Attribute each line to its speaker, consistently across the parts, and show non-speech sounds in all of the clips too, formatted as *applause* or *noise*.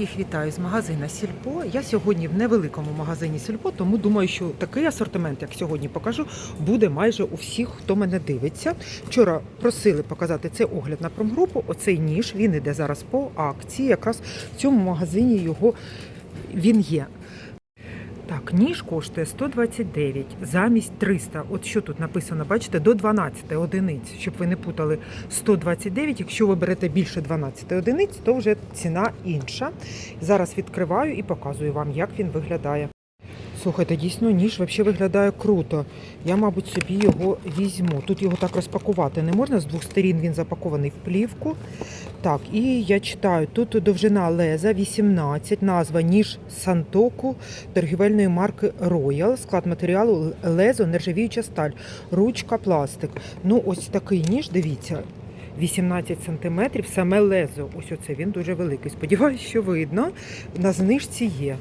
Speaker 1: Всіх вітаю з магазина Сільпо. Я сьогодні в невеликому магазині Сільпо, тому думаю, що такий асортимент, як сьогодні покажу, буде майже у всіх, хто мене дивиться. Вчора просили показати цей огляд на промгрупу. Оцей ніж він іде зараз по акції. Якраз в цьому магазині його він є. Так, ніж коштує 129 замість 300. От що тут написано, бачите, до 12 одиниць, щоб ви не путали 129. Якщо ви берете більше 12 одиниць, то вже ціна інша. Зараз відкриваю і показую вам, як він виглядає. Слухайте, дійсно, ніж взагалі виглядає круто. Я, мабуть, собі його візьму. Тут його так розпакувати не можна. З двох сторін він запакований в плівку. Так, і я читаю, тут довжина леза 18, назва ніж Сантоку торгівельної марки Royal, склад матеріалу лезо, нержавіюча сталь, ручка, пластик. Ну, ось такий ніж, дивіться. 18 сантиметрів, саме лезо. Ось оце він дуже великий. Сподіваюсь, що видно. На знижці є.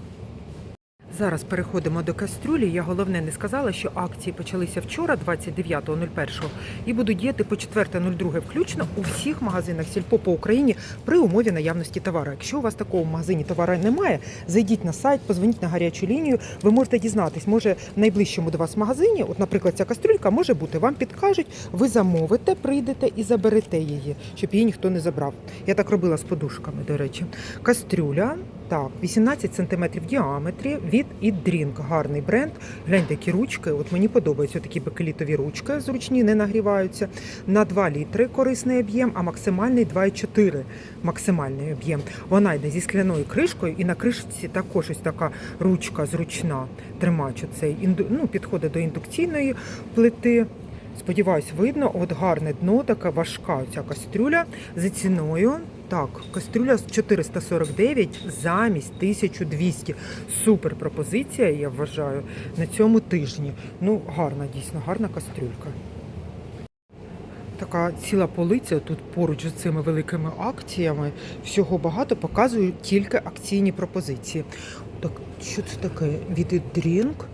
Speaker 1: Зараз переходимо до кастрюлі. Я головне не сказала, що акції почалися вчора, 29.01, і будуть діяти по 4.02 включно у всіх магазинах сільпо по Україні при умові наявності товару. Якщо у вас такого в магазині товару немає, зайдіть на сайт, позвоніть на гарячу лінію. Ви можете дізнатись, може в найближчому до вас магазині, от, наприклад, ця кастрюлька може бути. Вам підкажуть, ви замовите, прийдете і заберете її, щоб її ніхто не забрав. Я так робила з подушками, до речі. Кастрюля. Так, 18 см в діаметрі від Drink. Гарний бренд. Гляньте, які ручки. От мені подобаються такі бакелітові ручки, зручні, не нагріваються. На 2 літри корисний об'єм, а максимальний 2,4 максимальний об'єм. Вона йде зі скляною кришкою, і на кришці також ось така ручка зручна. Тримач оцей ну, підходить до індукційної плити. Сподіваюсь, видно, от гарне дно, така важка ця кастрюля за ціною. Так, кастрюля з 449 замість 1200. Супер пропозиція, я вважаю, на цьому тижні. Ну, гарна, дійсно, гарна кастрюлька. Така ціла полиця тут поруч з цими великими акціями. Всього багато показую тільки акційні пропозиції. Так, що це таке? Від Drink.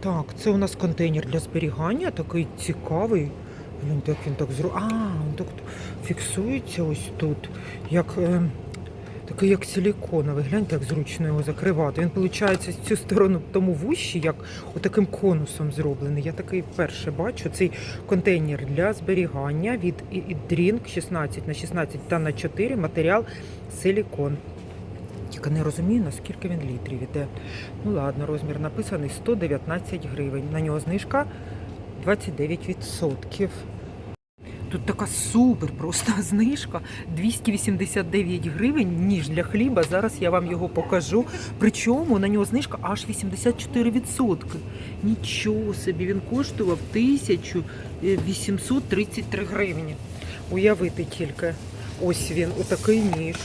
Speaker 1: Так, це у нас контейнер для зберігання, такий цікавий. Гляньте, як зру... А, він фіксується ось тут. Як, е, такий як силіконовий. Гляньте, як зручно його закривати. Він, виходить, з цю сторону тому вущі, як отаким конусом зроблений. Я такий вперше бачу. Цей контейнер для зберігання від Drink 16 на 16 та на 4 матеріал силікон. Тільки не розумію, наскільки він літрів іде. Ну ладно, розмір написаний 119 гривень. На нього знижка 29%. Тут така супер просто *laughs* знижка 289 гривень, ніж для хліба. Зараз я вам його покажу. Причому на нього знижка аж 84%. Нічого собі, він коштував 1833 гривні. Уявити тільки. Ось він, отакий ніж.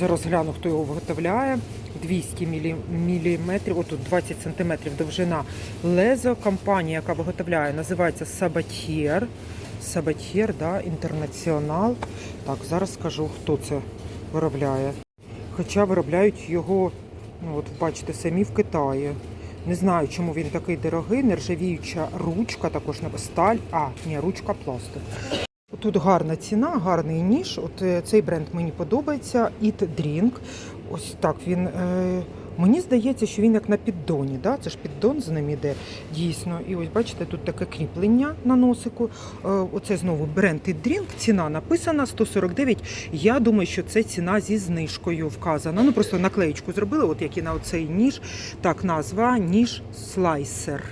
Speaker 1: Зараз гляну, хто його виготовляє. 200 мм, отут 20 см довжина лезо. Компанія, яка виготовляє, називається Sabatier. Sabatier, да, інтернаціонал. Так, зараз скажу, хто це виробляє. Хоча виробляють його, ну от бачите, самі в Китаї. Не знаю, чому він такий дорогий. Нержавіюча ручка, також на сталь. А, ні, ручка пластик. Тут гарна ціна, гарний ніж. От е, цей бренд мені подобається. Eat Drink. Ось так він. Е, мені здається, що він як на піддоні. Да? Це ж піддон з ним іде дійсно. І ось бачите, тут таке кріплення на носику. Е, оце знову бренд Eat Drink. Ціна написана 149. Я думаю, що це ціна зі знижкою вказана. Ну просто наклеєчку зробили, от як і на оцей ніж. Так, назва ніж слайсер.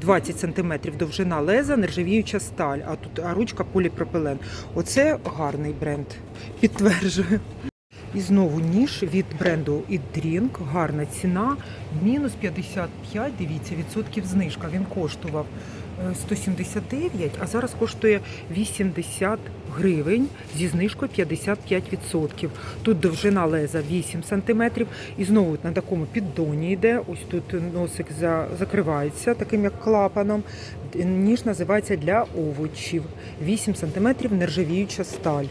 Speaker 1: 20 см довжина леза, нержавіюча сталь, а тут а ручка поліпропилен. Оце гарний бренд. Підтверджую. І знову ніж від бренду Drink. Гарна ціна. Мінус 55, дивіться, відсотків знижка. Він коштував е, 179, а зараз коштує 80 гривень зі знижкою 55%. Тут довжина леза 8 см. І знову на такому піддоні йде. Ось тут носик закривається таким як клапаном. Ніж називається для овочів. 8 см нержавіюча сталь.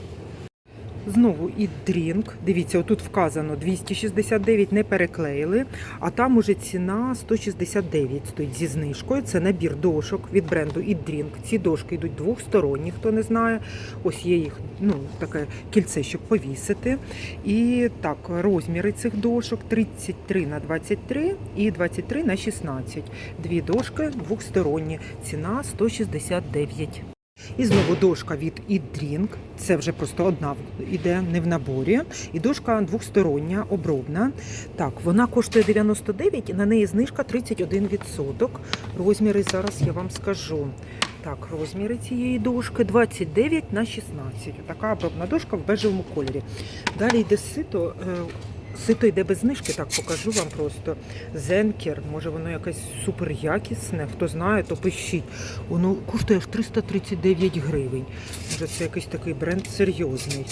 Speaker 1: Знову і дрінк. Дивіться, отут вказано 269, не переклеїли. А там уже ціна 169 стоїть зі знижкою. Це набір дошок від бренду «Ідрінк». Ці дошки йдуть двохсторонні, хто не знає. Ось є їх ну, таке кільце, щоб повісити. І так, розміри цих дошок 33 на 23 і 23 на 16. Дві дошки двохсторонні. Ціна 169. І знову дошка від «Ідрінк». Це вже просто одна іде, не в наборі. І дошка двохстороння, обробна. Так, вона коштує 99 і на неї знижка 31%. Розміри зараз я вам скажу. Так, розміри цієї дошки 29 на 16. Така обробна дошка в бежевому кольорі. Далі йде сито. Сито йде без знижки, так покажу вам просто. Зенкер, може воно якесь супер якісне, хто знає, то пишіть. Воно коштує аж 339 гривень. Може це якийсь такий бренд серйозний.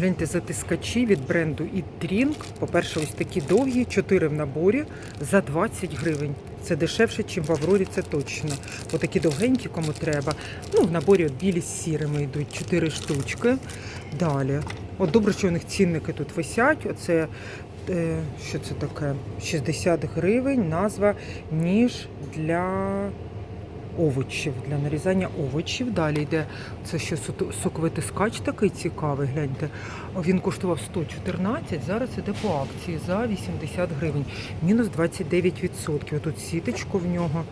Speaker 1: Гляньте затискачі від бренду «Ідрінк». По-перше, ось такі довгі, 4 в наборі за 20 гривень. Це дешевше, ніж в Аврорі, це точно. Отакі довгенькі, кому треба. Ну, в наборі от білі з сірими йдуть 4 штучки. Далі. От добре, що у них цінники тут висять. Оце е, що це таке? 60 гривень. Назва ніж для овочів, для нарізання овочів. Далі йде це ще соковитискач такий цікавий. Гляньте. Він коштував 114, зараз іде по акції за 80 гривень. Мінус 29%. Тут сіточку в нього.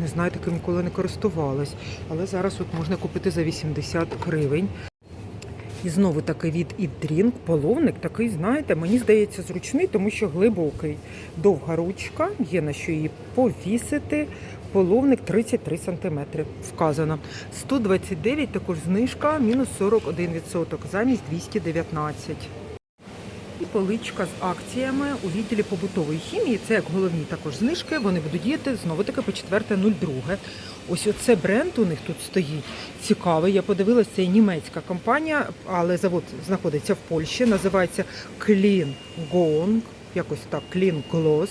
Speaker 1: Не знаю, таким ніколи не користувалась. Але зараз от можна купити за 80 гривень. І знову такий від Ідрінк, половник такий, знаєте, мені здається, зручний, тому що глибокий. Довга ручка, є на що її повісити. Половник 33 см вказано. 129 також знижка, мінус 41%, замість 219. І поличка з акціями у відділі побутової хімії. Це як головні також знижки. Вони будуть діяти знову таки по 4.02. Ось оце бренд у них тут стоїть. Цікавий. Я подивилася, це німецька компанія, але завод знаходиться в Польщі. Називається Clean Gong. Якось так, Clean Gloss.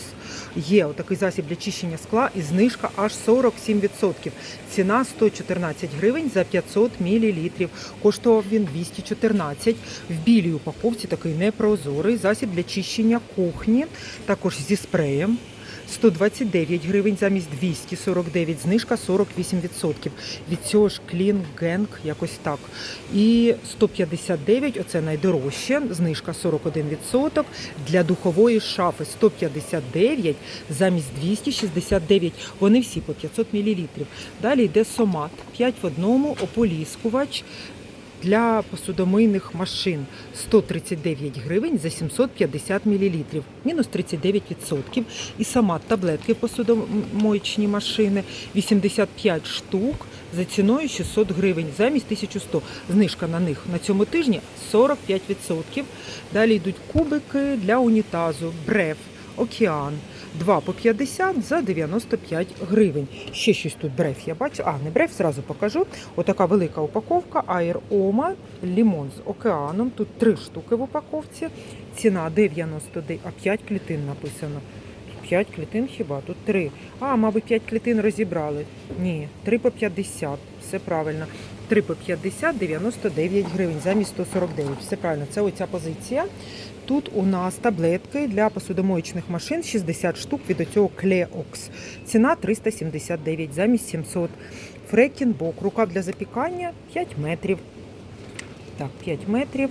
Speaker 1: Є отакий засіб для чищення скла і знижка аж 47%. Ціна 114 гривень за 500 мл. Коштував він 214. В білій упаковці такий непрозорий засіб для чищення кухні, також зі спреєм. 129 гривень замість 249, знижка 48%. Від цього ж Clean Gang, якось так. І 159, оце найдорожче, знижка 41%. Для духової шафи 159 замість 269. Вони всі по 500 мл. Далі йде сомат 5 в одному, ополіскувач для посудомийних машин 139 гривень за 750 мл, мінус 39%. І сама таблетки посудомоєчні машини 85 штук за ціною 600 гривень замість 1100. Знижка на них на цьому тижні 45%. Далі йдуть кубики для унітазу, бреф, океан. 2 по 50 за 95 гривень. Ще щось тут бреф я бачу. А, не бреф, зразу покажу. Отака велика упаковка Oma, лімон з океаном. Тут три штуки в упаковці. Ціна 99, а 5 клітин написано. 5 клітин хіба? Тут 3. А, мабуть, 5 клітин розібрали. Ні, 3 по 50. Все правильно. 3 по 50, 99 гривень замість 149. Все правильно, це оця позиція. Тут у нас таблетки для посудомоєчних машин 60 штук від оцього Клеокс. Ціна 379 замість 700. Фрекінбок, рукав для запікання 5 метрів. Так, 5 метрів.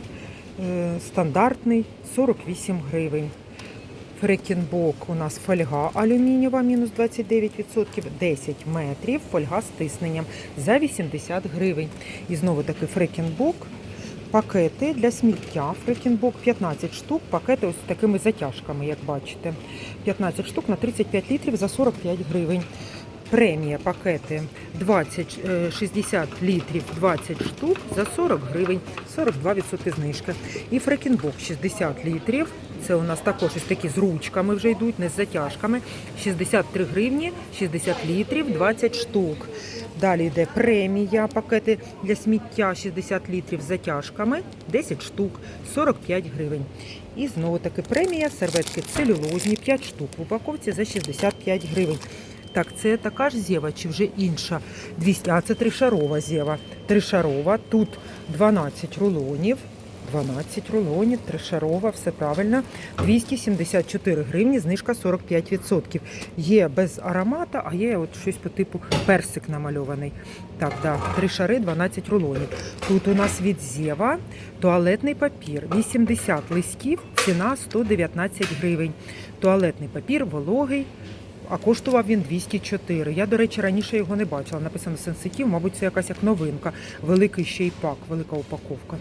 Speaker 1: Е, Стандартний 48 гривень. Фрекінбок у нас фольга алюмінієва, мінус 29%, 10 метрів, фольга з тисненням за 80 гривень. І знову таки фрекінбок. Пакети для сміття Фрекінбок 15 штук, пакети ось з такими затяжками, як бачите. 15 штук на 35 літрів за 45 гривень. Премія пакети 20, е, 60 літрів 20 штук за 40 гривень, 42% знижка. І фрекінбок 60 літрів. Це у нас також ось такі з ручками вже йдуть, не з затяжками. 63 гривні, 60 літрів, 20 штук. Далі йде премія, пакети для сміття 60 літрів з затяжками, 10 штук, 45 гривень. І знову таки премія, серветки целюлозні, 5 штук в упаковці за 65 гривень. Так, це така ж зєва чи вже інша? 200, а це тришарова зєва. Тришарова. Тут 12 рулонів. 12 рулонів, тришарова, все правильно. 274 гривні, знижка 45%. Є без аромата, а є от щось по типу персик намальований. Так, да, три шари, 12 рулонів. Тут у нас від Зєва туалетний папір, 80 листків, ціна 119 гривень. Туалетний папір вологий, а коштував він 204. Я, до речі, раніше його не бачила. Написано сенситив, мабуть, це якась як новинка. Великий ще й пак, велика упаковка.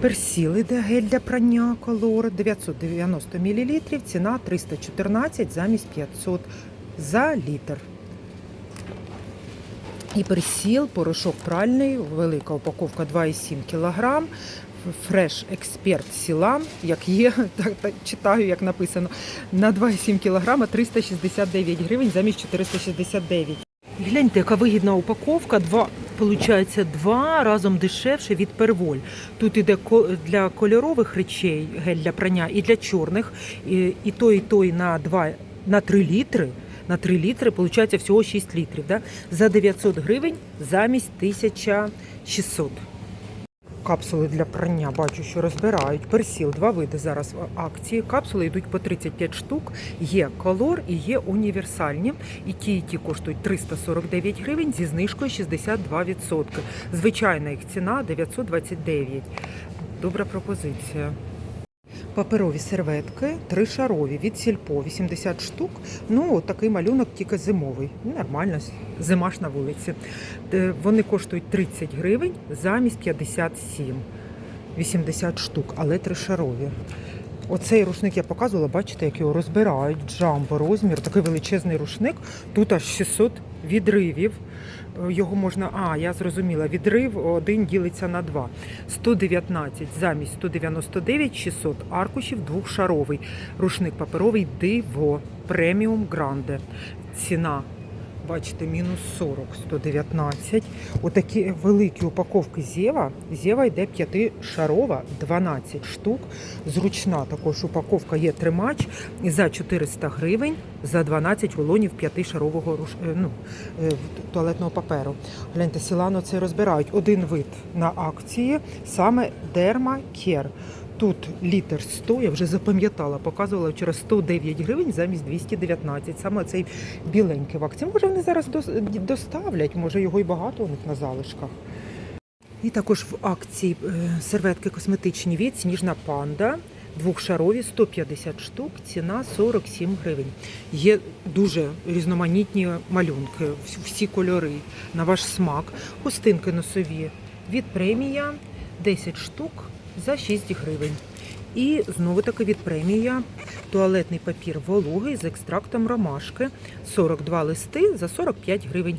Speaker 1: Персіл іде гель для прання колор 990 мл, ціна 314 замість 500 за літр. І персіл, порошок пральний, велика упаковка 2,7 кг. Фреш Експерт Сілан, як є, *laughs* так, так читаю, як написано, на 2,7 кг 369 гривень замість 469. І Гляньте, яка вигідна упаковка. Два, получається, два разом дешевше від перволь. Тут іде для кольорових речей гель для прання і для чорних. І, і той, і той на 2, на 3 літри. На 3 літри, виходить, всього 6 літрів. Да? За 900 гривень замість 1600. Капсули для прання бачу, що розбирають. Персіл, два види зараз в акції. Капсули йдуть по 35 штук. Є колор і є універсальні. І ті, і ті коштують 349 гривень зі знижкою 62%. Звичайна їх ціна 929. Добра пропозиція. Паперові серветки, тришарові від сільпо, 80 штук. Ну, такий малюнок тільки зимовий. Нормально, зима ж на вулиці. Де Вони коштують 30 гривень замість 57. 80 штук, але тришарові. Оцей рушник я показувала, бачите, як його розбирають. Джамбо розмір, такий величезний рушник. Тут аж 600 відривів. Е, Його можна, а, я зрозуміла, відрив один ділиться на два. 119 замість 199, 600 аркушів, двохшаровий. Рушник паперовий Диво преміум гранде. Ціна, бачите, мінус 40, 119. Отакі великі упаковки Зєва. Зєва йде п'ятишарова, 12 штук. Зручна також упаковка є тримач за 400 гривень за 12 рулонів п'ятишарового руш... е, ну, е, туалетного паперу. Гляньте, Сілано це розбирають. Один вид на акції, саме Derma Care. Тут літр 100, я вже запам'ятала, показувала вчора 109 гривень замість 219. Саме цей біленький в акції. Може вони зараз доставлять, може його і багато у них на залишках. І також в акції е, серветки косметичні від Сніжна панда. Двохшарові 150 штук, ціна 47 гривень. Є дуже різноманітні малюнки, всі кольори на ваш смак. Хустинки носові від премія 10 штук за 6 гривень. І знову таки від премія туалетний папір вологий з екстрактом ромашки 42 листи за 45 гривень.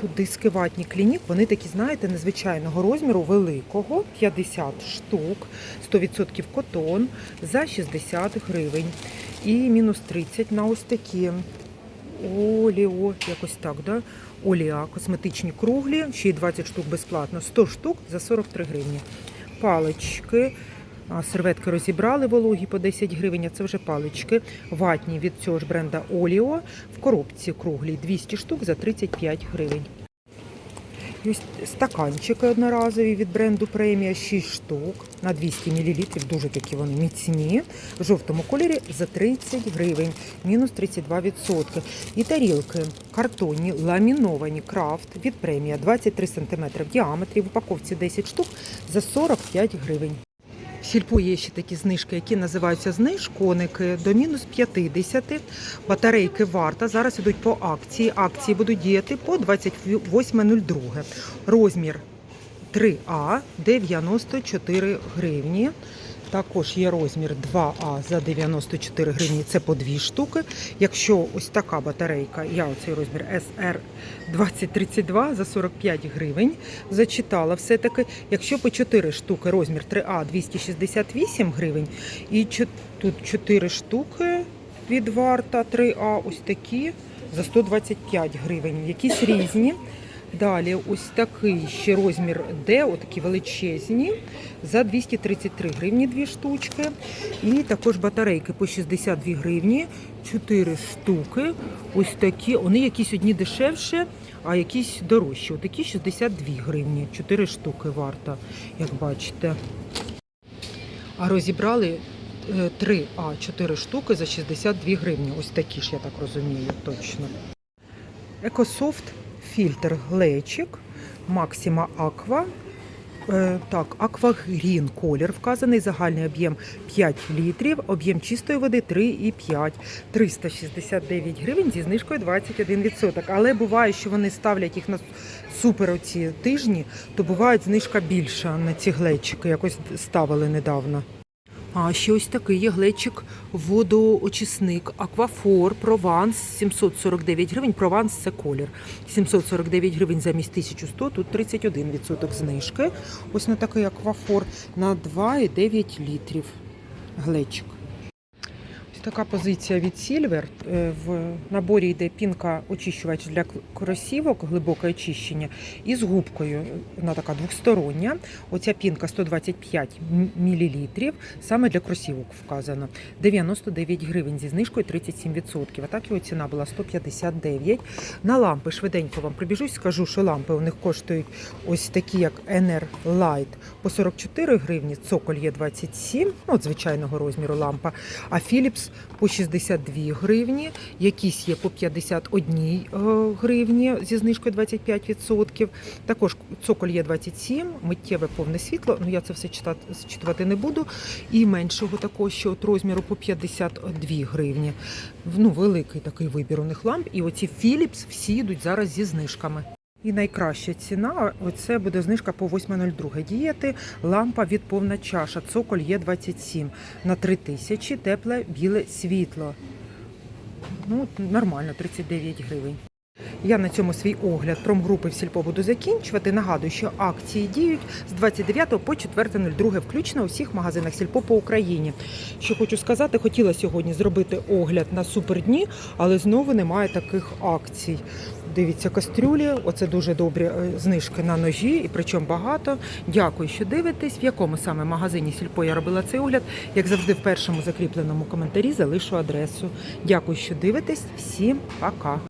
Speaker 1: Тут диски ватні клінік, вони такі, знаєте, незвичайного розміру, великого, 50 штук, 100% котон за 60 гривень. І мінус 30 на ось такі оліо, якось так, да? Оліа, косметичні круглі, ще й 20 штук безплатно, 100 штук за 43 гривні. Палички, серветки розібрали вологі по 10 гривень, а це вже палички. Ватні від цього ж бренда Оліо в коробці круглій 200 штук за 35 гривень. Стаканчики одноразові від бренду Премія 6 штук на 200 мл. Дуже такі вони міцні. В жовтому кольорі за 30 гривень, мінус 32%. І тарілки картонні, ламіновані крафт від премія 23 см в діаметрі, в упаковці 10 штук за 45 гривень. Сільпо є ще такі знижки, які називаються знижконики до мінус 50. Батарейки варта. Зараз ідуть по акції. Акції будуть діяти по 28.02. Розмір 3А 94 гривні. Також є розмір 2А за 94 гривні, це по дві штуки. Якщо ось така батарейка, я оцей розмір SR 2032 за 45 гривень зачитала все-таки. Якщо по 4 штуки розмір 3А 268 гривень, і тут 4 штуки від варта 3А, ось такі за 125 гривень. Якісь різні. Далі ось такий ще розмір D, отакі величезні, за 233 гривні дві штучки. І також батарейки по 62 гривні, 4 штуки. Ось такі, вони якісь одні дешевше, а якісь дорожчі. Отакі 62 гривні, 4 штуки варта, як бачите. А розібрали 3 а 4 штуки за 62 гривні. Ось такі ж, я так розумію, точно. Екософт фільтр глечик Максима Аква. Е, так, Аквагрін колір вказаний, загальний об'єм 5 літрів, об'єм чистої води 3,5. 369 гривень зі знижкою 21%. Але буває, що вони ставлять їх на супер оці тижні, то буває знижка більша на ці глечики. Якось ставили недавно. А ще ось такий є глечик водоочисник Аквафор Прованс 749 гривень. Прованс це колір. 749 гривень замість 1100, тут 31% знижки. Ось на такий аквафор на 2,9 літрів. Глечик. Така позиція від. Е, В наборі йде пінка очищувач для кросівок, глибоке очищення, і з губкою. Вона така двостороння. Оця пінка 125 мл, саме для кросівок вказано. 99 гривень зі знижкою 37%. А так його ціна була 159. На лампи швиденько вам прибіжусь, скажу, що лампи у них коштують ось такі, як NR Light по 44 гривні, цоколь є 27, ну, от звичайного розміру лампа, а Philips по 62 гривні, якісь є по 51 е, гривні зі знижкою 25%. Також цоколь є 27, миттєве повне світло, ну я це все читати, читувати не буду. І меншого такого, що от розміру по 52 гривні. Ну, великий такий вибір у них ламп. І оці Philips всі йдуть зараз зі знижками. І найкраща ціна оце буде знижка по 8.02 діяти. Лампа від повна чаша. Цоколь є 27 на 3000, тепле біле світло. Ну, нормально, 39 гривень. Я на цьому свій огляд промгрупи в сільпо буду закінчувати. Нагадую, що акції діють з 29 по 4.02 включно у всіх магазинах сільпо по Україні. Що хочу сказати, хотіла сьогодні зробити огляд на супердні, але знову немає таких акцій. Дивіться, кастрюлі, оце дуже добрі е, знижки на ножі, і причому багато. Дякую, що дивитесь. В якому саме магазині сільпо я робила цей огляд. Як завжди, в першому закріпленому коментарі залишу адресу. Дякую, що дивитесь. Всім пока.